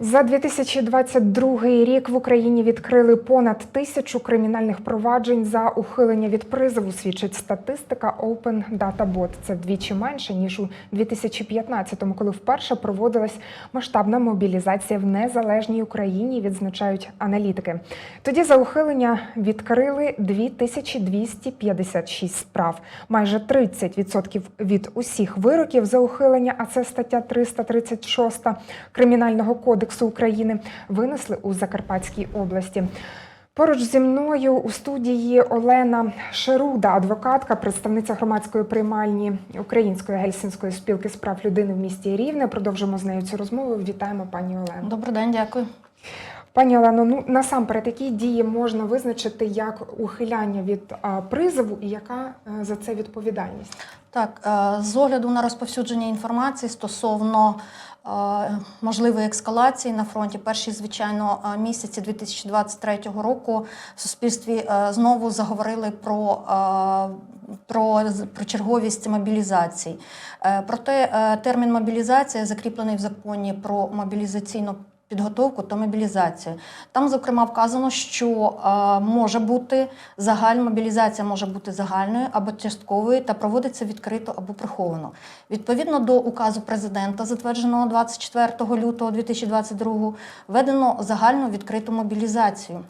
За 2022 рік в Україні відкрили понад тисячу кримінальних проваджень за ухилення від призову. Свідчить статистика Open Data Bot. Це вдвічі менше ніж у 2015-му, коли вперше проводилась масштабна мобілізація в незалежній Україні. Відзначають аналітики. Тоді за ухилення відкрили 2256 справ. Майже 30% від усіх вироків за ухилення, а це стаття 336 Кримінального кодексу України, винесли у Закарпатській області. Поруч зі мною у студії Олена Шеруда, адвокатка, представниця громадської приймальні Української гельсінської спілки з прав людини в місті Рівне. Продовжимо з нею цю розмову. Вітаємо пані Олену. Добрий день, дякую. Пані Олено, ну насамперед, які дії можна визначити як ухиляння від а, призову і яка а, за це відповідальність? Так, е, з огляду на розповсюдження інформації стосовно е, можливої ескалації на фронті, перші, звичайно, місяці 2023 року в суспільстві е, знову заговорили про. Про, про черговість мобілізацій. Е, Проте е, термін мобілізація закріплений в законі про мобілізаційну підготовку та мобілізацію. Там, зокрема, вказано, що е, може бути загальна мобілізація може бути загальною або частковою та проводиться відкрито або приховано. Відповідно до указу президента, затвердженого 24 лютого 2022, введено загальну відкриту мобілізацію.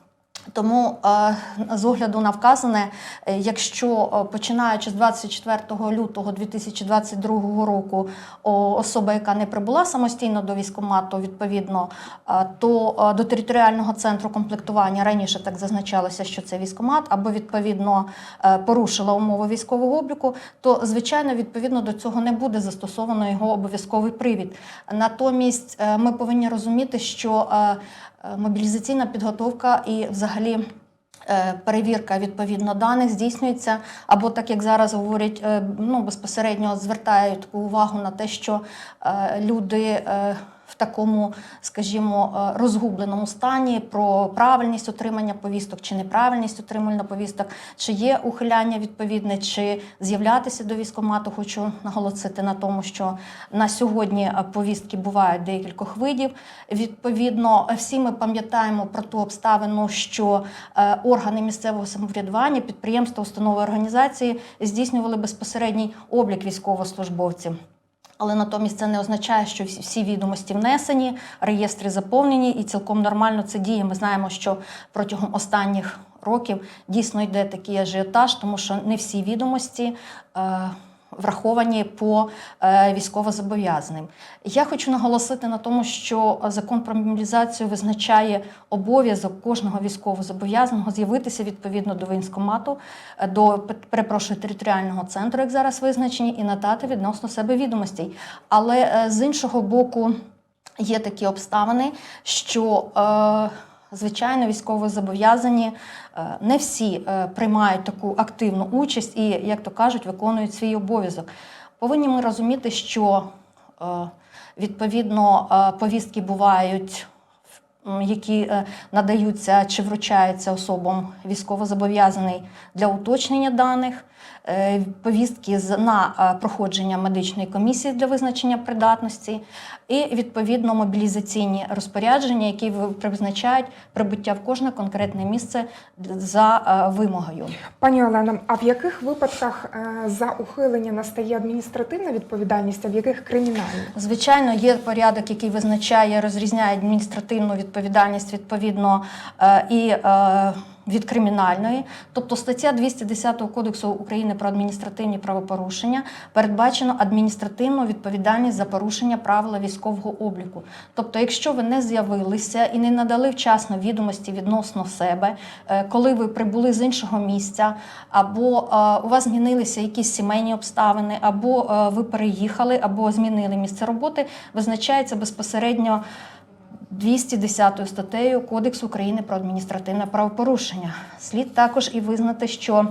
Тому е, з огляду на вказане, е, якщо е, починаючи з 24 лютого 2022 року особа, яка не прибула самостійно до військкомату, відповідно, то до територіального центру комплектування раніше так зазначалося, що це військкомат, або відповідно порушила умови військового обліку, то звичайно відповідно до цього не буде застосовано його обов'язковий привід. Натомість ми повинні розуміти, що мобілізаційна підготовка і взагалі. е, Перевірка відповідно даних здійснюється, або так як зараз говорять, е, ну безпосередньо звертають таку увагу на те, що е, люди е, в такому, скажімо, е, розгубленому стані про правильність отримання повісток чи неправильність отримання повісток, чи є ухиляння відповідне, чи з'являтися до військкомату. Хочу наголосити на тому, що на сьогодні е, повістки бувають декількох видів. Відповідно, всі ми пам'ятаємо про ту обставину, що е, органи місцевого самоврядування, підприємства, установи організації здійснювали безпосередній облік військовослужбовців. Але натомість це не означає, що всі- відомості внесені, реєстри заповнені і цілком нормально це діє. Ми знаємо, що протягом останніх років дійсно йде такий ажіотаж, тому що не всі відомості. Е, Враховані по е, військовозобов'язаним. Я хочу наголосити на тому, що закон про мобілізацію визначає обов'язок кожного військовозобов'язаного з'явитися відповідно до воєнкомату, е, до перепрошую територіального центру, як зараз визначені, і надати відносно себе відомостей. Але е, з іншого боку, є такі обставини, що е, Звичайно, військово зобов'язані не всі е, приймають таку активну участь і, як то кажуть, виконують свій обов'язок. Повинні ми розуміти, що е, відповідно е, повістки бувають які е, надаються чи вручаються особам військовозобов'язаний для уточнення даних, е, повістки на е, проходження медичної комісії для визначення придатності, і відповідно мобілізаційні розпорядження, які призначають прибуття в кожне конкретне місце за вимогою. Пані Олена, а в яких випадках за ухилення настає адміністративна відповідальність, а в яких кримінальна? Звичайно, є порядок, який визначає, розрізняє адміністративну відповідальність відповідно е, і е, від кримінальної. Тобто стаття 210 Кодексу України про адміністративні правопорушення передбачено адміністративну відповідальність за порушення правила військового обліку. Тобто, якщо ви не з'явилися і не надали вчасно відомості відносно себе, е, коли ви прибули з іншого місця, або у вас змінилися якісь сімейні обставини, або ви переїхали, або змінили місце роботи, визначається безпосередньо 210 статтею Кодексу України про адміністративне правопорушення. Слід також і визнати, що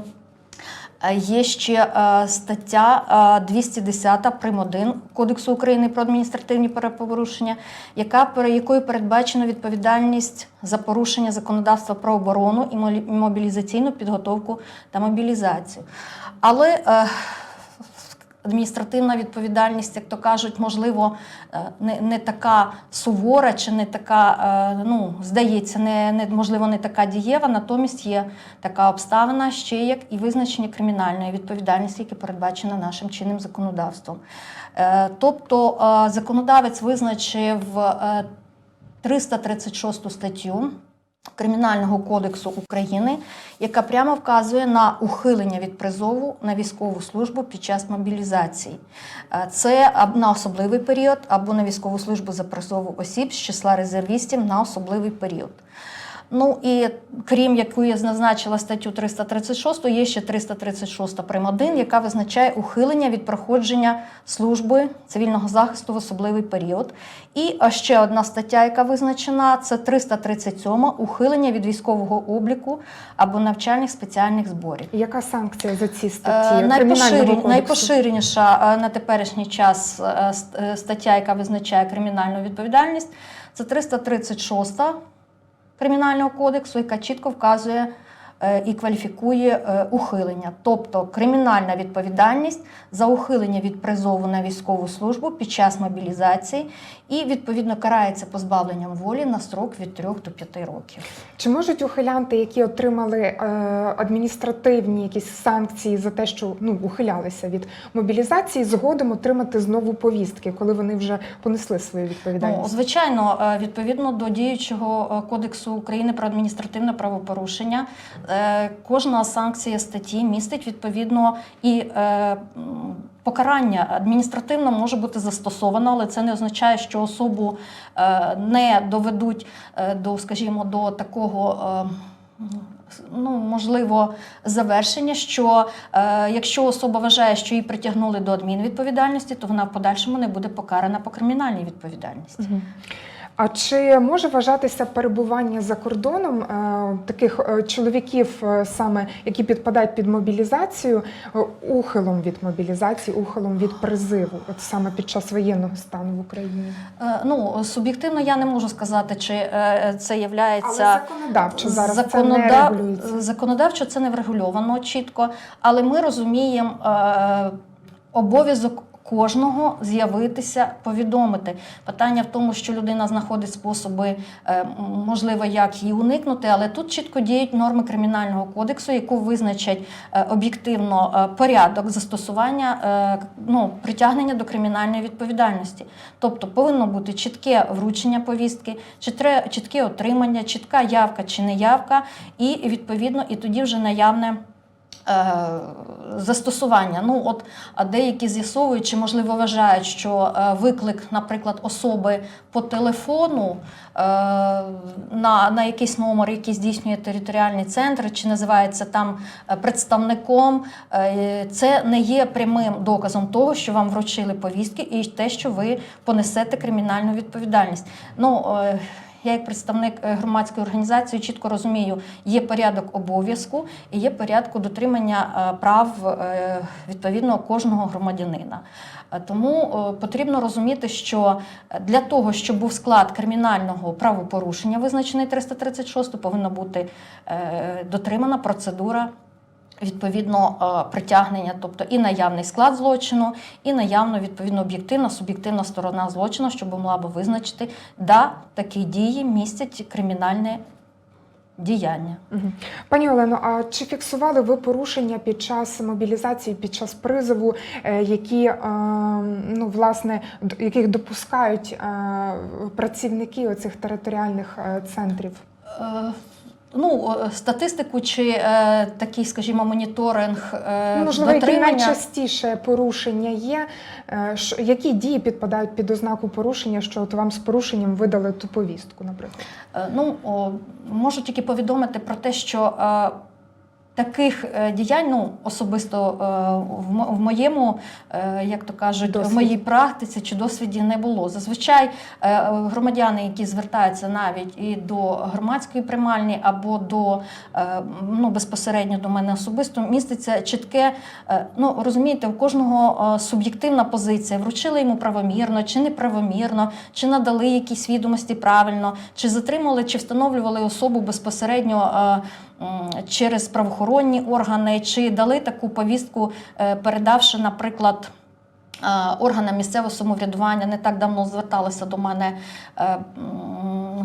е, Є ще е, стаття е, 210 прим. 1 Кодексу України про адміністративні правопорушення, яка якою передбачено відповідальність за порушення законодавства про оборону і мобілізаційну підготовку та мобілізацію. Але е, адміністративна відповідальність, як то кажуть, можливо, е, не, не така сувора чи не така, е, ну, здається, не, не, можливо, не така дієва, натомість є така обставина, ще як і визначення кримінальної відповідальності, яке передбачено нашим чинним законодавством. Е, Тобто законодавець визначив е, 336 статтю Кримінального кодексу України, яка прямо вказує на ухилення від призову на військову службу під час мобілізації. Е, Це на особливий період, або на військову службу за призову осіб з числа резервістів на особливий період. Ну і крім яку я зазначила статтю 336, є ще 336 прим. 1, яка визначає ухилення від проходження служби цивільного захисту в особливий період. І ще одна стаття, яка визначена, це 337 ухилення від військового обліку або навчальних спеціальних зборів. Яка санкція за ці Е, статті? Найпоширен- найпоширеніша е, на теперішній час е, ст- стаття, яка визначає кримінальну відповідальність, це 336 Кримінального кодексу, яка чітко вказує і кваліфікує е, ухилення, тобто кримінальна відповідальність за ухилення від призову на військову службу під час мобілізації і відповідно карається позбавленням волі на строк від 3 до 5 років. Чи можуть ухилянти, які отримали е, адміністративні якісь санкції за те, що ну ухилялися від мобілізації, згодом отримати знову повістки, коли вони вже понесли свою Ну, відповідальність? звичайно, е, відповідно до діючого е, кодексу України про адміністративне правопорушення, е, кожна санкція статті містить відповідно і е, покарання адміністративно може бути застосовано, але це не означає, що особу е, не доведуть е, до, скажімо, до такого. е, Ну, можливо, завершення, що е, якщо особа вважає, що її притягнули до адмінвідповідальності, то вона в подальшому не буде покарана по кримінальній відповідальності. Мгм. А чи може вважатися перебування за кордоном е, таких е, чоловіків, е, саме які підпадають під мобілізацію, ухилом від мобілізації, ухилом від призиву, от саме під час воєнного стану в Україні? Ну, суб'єктивно я не можу сказати, чи це Але законодавчо зараз це не регулюється. законодавчо це не врегульовано чітко, але ми розуміємо обов'язок. Кожного з'явитися, повідомити. Питання в тому, що людина знаходить способи, е, можливо, як її уникнути, але тут чітко діють норми кримінального кодексу, яку визначать е, об'єктивно е, порядок застосування ну, притягнення до кримінальної відповідальності. Тобто повинно бути чітке вручення повістки, чітке отримання, чітка явка чи неявка, і відповідно, і тоді вже наявне. Е, Застосування. Ну, от деякі з'ясовують, чи можливо вважають, що е, виклик, наприклад, особи по телефону е, на, на якийсь номер, який здійснює територіальний центр, чи називається там представником, це не є прямим доказом того, що вам вручили повістки, і те, що ви понесете кримінальну відповідальність. Ну, я, як представник е, громадської організації, чітко розумію, є порядок обов'язку і є порядку дотримання е, прав е, відповідно кожного громадянина. Тому потрібно розуміти, що для того, щоб був склад кримінального правопорушення, визначений 336, повинна бути дотримана процедура. Відповідно е, притягнення, тобто і наявний склад злочину, і наявно відповідно об'єктивна, суб'єктивна сторона злочину, щоб могла би визначити, да, такі дії містять кримінальне діяння. Пані Олено, а чи фіксували ви порушення під час мобілізації, під час призову, е, які е, ну власне яких допускають працівники оцих територіальних центрів? Ну, статистику чи е, такий, скажімо, моніторинг е, Ну, можливо, які найчастіше порушення є? Е, ш, які дії підпадають під ознаку порушення, що от вам з порушенням видали ту повістку, наприклад? Е, Ну, о, можу тільки повідомити про те, що е, таких е, діянь, ну, особисто е, в моєму, е, як то кажуть, в моїй практиці чи досвіді не було. Зазвичай громадяни, які звертаються навіть і до громадської приймальні або до ну, безпосередньо до мене особисто, міститься чітке. Ну, розумієте, у кожного суб'єктивна позиція. Вручили йому правомірно чи неправомірно, чи надали якісь відомості правильно, чи затримали, чи встановлювали особу безпосередньо. Через правоохоронні органи, чи дали таку повістку, е, передавши, наприклад, Е, Органам місцевого самоврядування не так давно зверталися до мене е,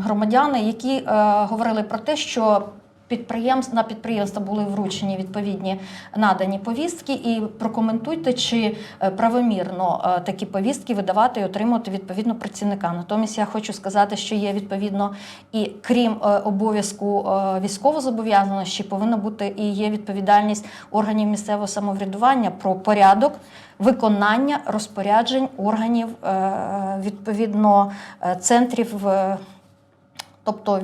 громадяни, які говорили про те, що підприємств на підприємства були вручені відповідні надані повістки, і прокоментуйте, чи е, правомірно е, такі повістки видавати і отримувати відповідно працівникам. Натомість я хочу сказати, що є відповідно і крім е, обов'язку військовозобов'язаного, повинна бути і є відповідальність органів місцевого самоврядування про порядок виконання розпоряджень органів відповідно центрів, тобто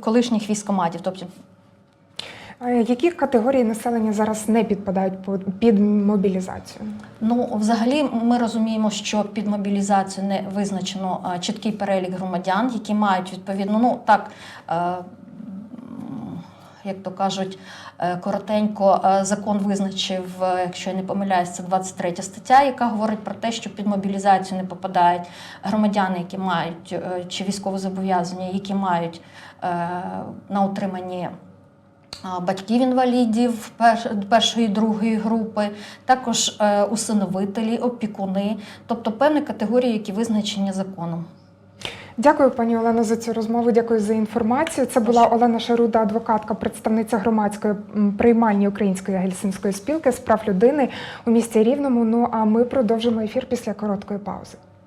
колишніх військоматів. Тобто Які категорії населення зараз не підпадають під мобілізацію? Ну, взагалі, ми розуміємо, що під мобілізацію не визначено чіткий перелік громадян, які мають відповідно, ну так. е, Як то кажуть, е, коротенько е, закон визначив, якщо я не помиляюсь, це 23 стаття, яка говорить про те, що під мобілізацію не попадають громадяни, які мають чи військовозобов'язані, які мають на утриманні батьків інвалідів першої і другої групи, також е, усиновителі, опікуни, тобто певні категорії, які визначені законом. Дякую, пані Олено, за цю розмову. Дякую за інформацію. Це була Олена Шаруда, адвокатка, представниця громадської приймальні Української гельсінської спілки з прав людини у місті Рівному. Ну а ми продовжимо ефір після короткої паузи.